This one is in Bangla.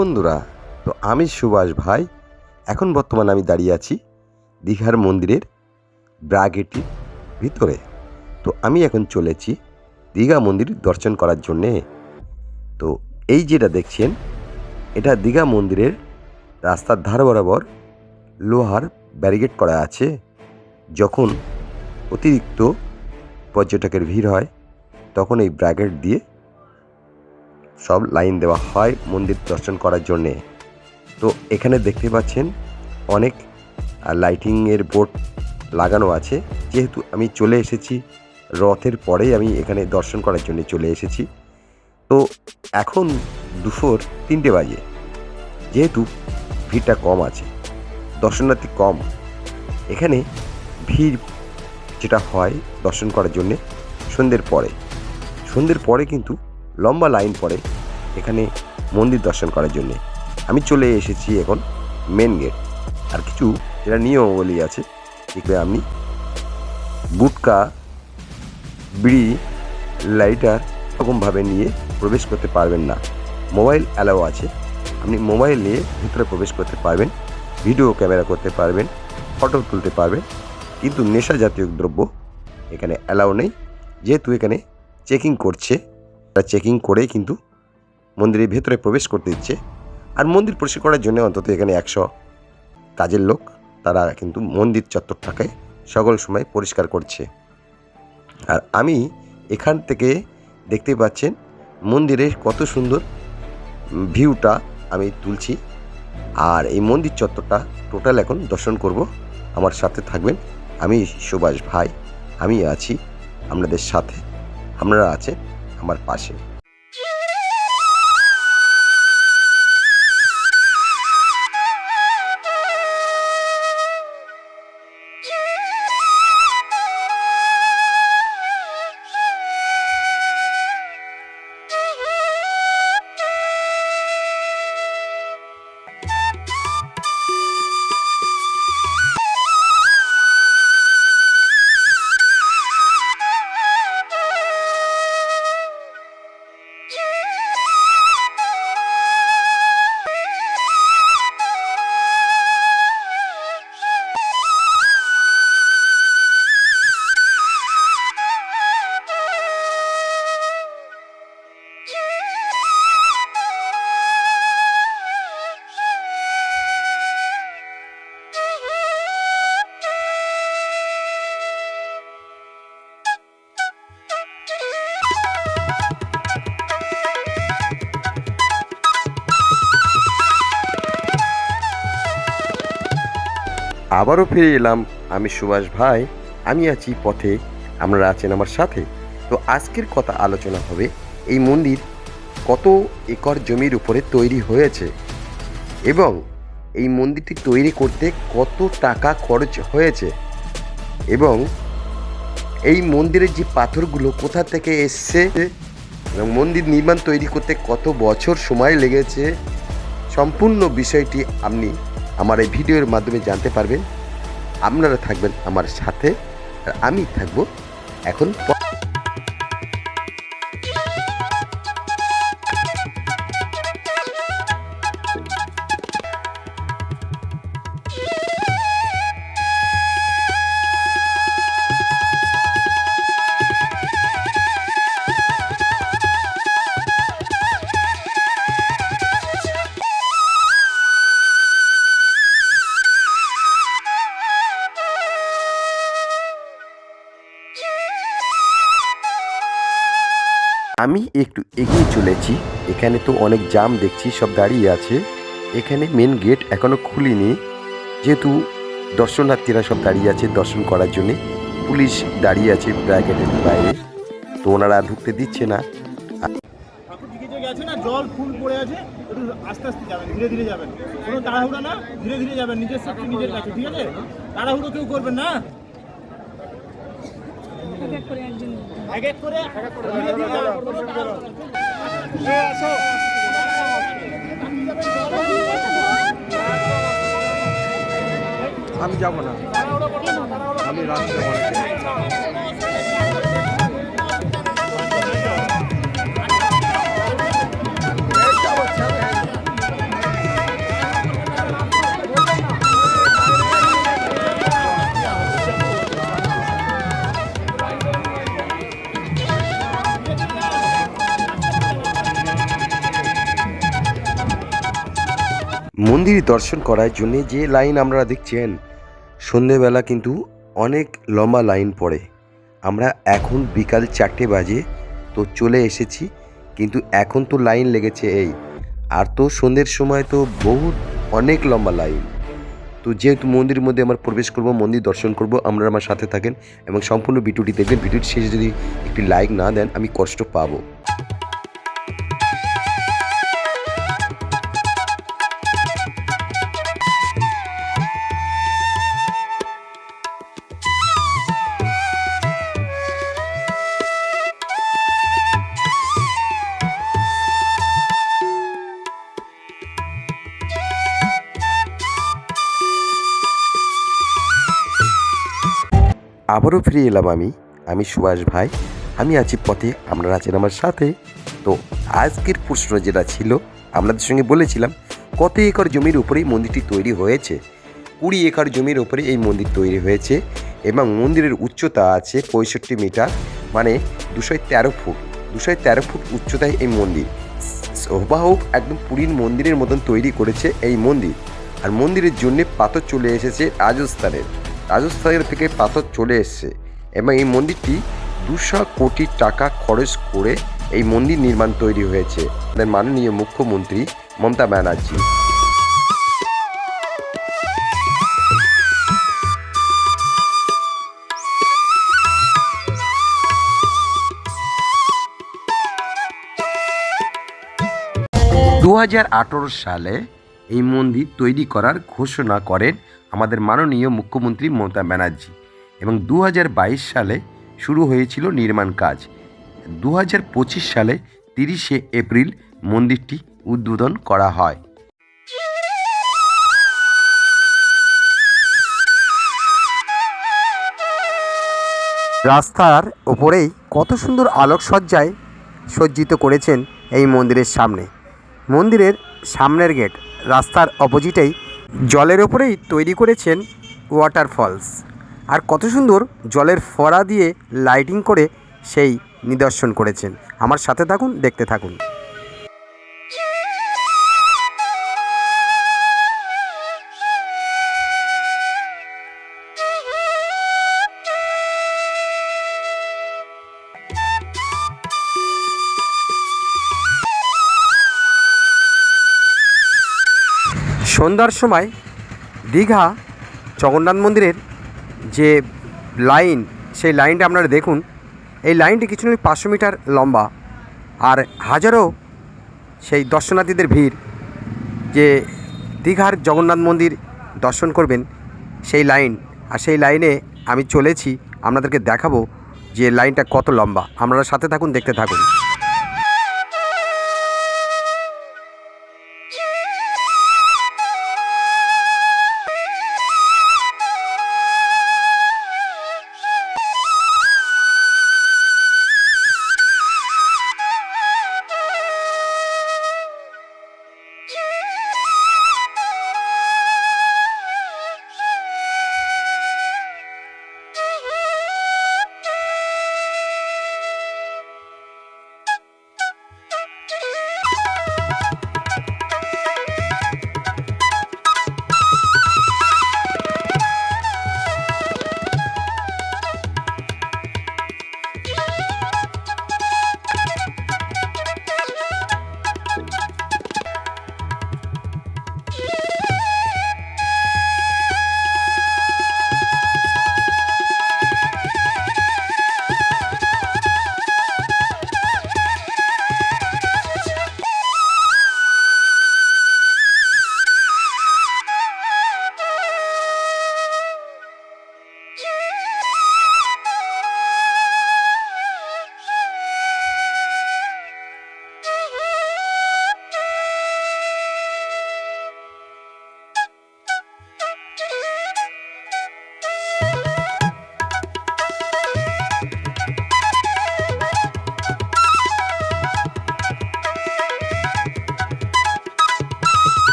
বন্ধুরা, তো আমি সুভাষ ভাই। এখন বর্তমানে আমি দাঁড়িয়ে আছি দীঘার মন্দিরের ব্রাগেটির ভিতরে। তো আমি এখন চলেছি দীঘা মন্দির দর্শন করার জন্যে। তো এই যেটা দেখছেন, এটা দীঘা মন্দিরের রাস্তার ধার বরাবর লোহার ব্যারিকেড করা আছে। যখন অতিরিক্ত পর্যটকের ভিড় হয়, তখন এই ব্র্যাকেট দিয়ে সব লাইন দেওয়া হয় মন্দির দর্শন করার জন্যে। তো এখানে দেখতে পাচ্ছেন অনেক লাইটিংয়ের বোর্ড লাগানো আছে। যেহেতু আমি চলে এসেছি, রথের পরেই আমি এখানে দর্শন করার জন্য চলে এসেছি। তো এখন দুপুর তিনটে বাজে, যেহেতু ভিড়টা কম আছে, দর্শনার্থী কম। এখানে ভিড় যেটা হয় দর্শন করার জন্যে সন্ধ্যের পরে। সন্ধ্যের পরে কিন্তু লম্বা লাইন পড়ে এখানে মন্দির দর্শন করার জন্যে। আমি চলে এসেছি এখন মেন গেট আর কিছু যেটা নিয়মাবলী আছে যেগুলো আপনি বুটকা বিড়ি লাইটার এরকমভাবে নিয়ে প্রবেশ করতে পারবেন না। মোবাইল অ্যালাও আছে। আপনি মোবাইল নিয়ে ভিতরে প্রবেশ করতে পারবেন ভিডিও ক্যামেরা করতে পারবেন ফটো তুলতে পারবেন। কিন্তু নেশা জাতীয় দ্রব্য এখানে অ্যালাও নেই। যেহেতু এখানে চেকিং করছে তারা চেকিং করেই কিন্তু মন্দিরের ভেতরে প্রবেশ করতে দিচ্ছে। আর মন্দির পরিষ্কার করার জন্য অন্তত এখানে একশো কাজের লোক তারা কিন্তু মন্দির চত্বরটাকে সকল সময় পরিষ্কার করছে। আর আমি এখান থেকে দেখতে পাচ্ছেন মন্দিরের কত সুন্দর ভিউটা আমি তুলছি। আর এই মন্দির চত্বরটা টোটাল এখন দর্শন করব। আমার সাথে থাকবেন আমি সুভাষ ভাই, আমি আছি আপনাদের সাথে। আপনারা আছেন? আমার পাশে আবারও ফিরে এলাম আমি সুভাষ ভাই, আমি আছি পথে, আপনারা আছেন আমার সাথে। তো আজকের কথা আলোচনা হবে এই মন্দির কত একর জমির উপরে তৈরি হয়েছে এবং এই মন্দিরটি তৈরি করতে কত টাকা খরচ হয়েছে এবং এই মন্দিরের যে পাথরগুলো কোথা থেকে এসছে এবং মন্দির নির্মাণ তৈরি করতে কত বছর সময় লেগেছে, সম্পূর্ণ বিষয়টি আপনি আমার এই ভিডিওর মাধ্যমে জানতে পারবেন। আপনারা থাকবেন আমার সাথে আর আমি থাকব এখন আমি একটু এগিয়ে চলেছি। এখানে তো অনেক জাম দেখছি, সব দাঁড়িয়ে আছে। এখানে মেন গেট এখনও খুলিনি। যেহেতু দর্শনার্থীরা সব দাঁড়িয়ে আছে দর্শন করার জন্যে। পুলিশ দাঁড়িয়ে আছে ব্র্যাকেটের বাইরে। তো ওনারা ঢুকতে দিচ্ছে না। জল ফুল পড়ে আছে আস্তে আস্তে যাবেন, ধীরে ধীরে যাবেন। কোনো তাড়াহুড়া না, ধীরে ধীরে যাবেন, নিজের শক্তি নিজের কাছে, ঠিক আছে? তাড়াহুড়ো কেউ করবেন না এক এক করে একজন এক এক করে ধীরে ধীরে যাবেন কোনো তাড়াহুড়ো না। এ, আসো। আমি যাব না। আমি রাস্তা মন্দির দর্শন করার জন্য যে লাইন আপনারা দেখছেন, সন্ধেবেলা কিন্তু অনেক লম্বা লাইন পড়ে। আমরা এখন বিকাল চারটে বাজে, তো চলে এসেছি, কিন্তু এখন তো লাইন লেগেছে এই। আর তো সন্ধ্যের সময় তো বহুত অনেক লম্বা লাইন। তো যেহেতু মন্দিরের মধ্যে আমরা প্রবেশ করব, মন্দির দর্শন করব আমরা আমার সাথে থাকেন এবং সম্পূর্ণ ভিডিওটি দেখবেন। ভিডিওটি শেষে যদি একটি লাইক না দেন, আমি কষ্ট পাবো। আবারও ফিরে এলাম আমি আমি সুভাষ ভাই। আমি আছি পথে, আপনারা আছেন আমার সাথে। তো আজকের প্রশ্ন যেটা ছিল, আপনাদের সঙ্গে বলেছিলাম, কত একর জমির উপরেই মন্দিরটি তৈরি হয়েছে? কুড়ি একর জমির উপরে এই মন্দির তৈরি হয়েছে এবং মন্দিরের উচ্চতা আছে পঁয়ষট্টি মিটার মানে দুশো তেরো ফুট। দুশো তেরো ফুট উচ্চতায় এই মন্দির। হোক, একদম পুরীর মন্দিরের মতন তৈরি করেছে এই মন্দির। আর মন্দিরের জন্যে পাথর চলে এসেছে রাজস্থানের। রাজস্থানের থেকে পাথর চলে এসছে। এবং এই মন্দিরটি দুশো কোটি টাকা খরচ করে এই মন্দির নির্মাণ তৈরি হয়েছে। আমাদের মাননীয় মুখ্যমন্ত্রী মমতা ব্যানার্জি। দু হাজার আঠারো সালে এই মন্দির তৈরি করার ঘোষণা করেন আমাদের মাননীয় মুখ্যমন্ত্রী মমতা ব্যানার্জি এবং দু হাজার বাইশ সালে শুরু হয়েছিল নির্মাণ কাজ। দু হাজার পঁচিশ সালে তিরিশে এপ্রিল মন্দিরটি উদ্বোধন করা হয়। রাস্তার ওপরেই কত সুন্দর আলোকসজ্জায় সজ্জিত করেছেন এই মন্দিরের সামনে। মন্দিরের সামনের গেট রাস্তার অপোজিটেই জলের ওপরেই তৈরি করেছেন ওয়াটার ফলস আর কত সুন্দর জলের ফোয়ারা দিয়ে লাইটিং করে সেই নিদর্শন করেছেন। আমার সাথে থাকুন, দেখতে থাকুন। সন্ধ্যার সময় দীঘা জগন্নাথ মন্দিরের যে লাইন, সেই লাইনটা আপনারা দেখুন। এই লাইনটি কিছু নয় পাঁচশো মিটার লম্বা আর হাজারো সেই দর্শনার্থীদের ভিড় যে দীঘার জগন্নাথ মন্দির দর্শন করবেন সেই লাইন। আর সেই লাইনে আমি চলেছি, আপনাদেরকে দেখাবো যে লাইনটা কত লম্বা। আপনারা সাথে থাকুন, দেখতে থাকুন।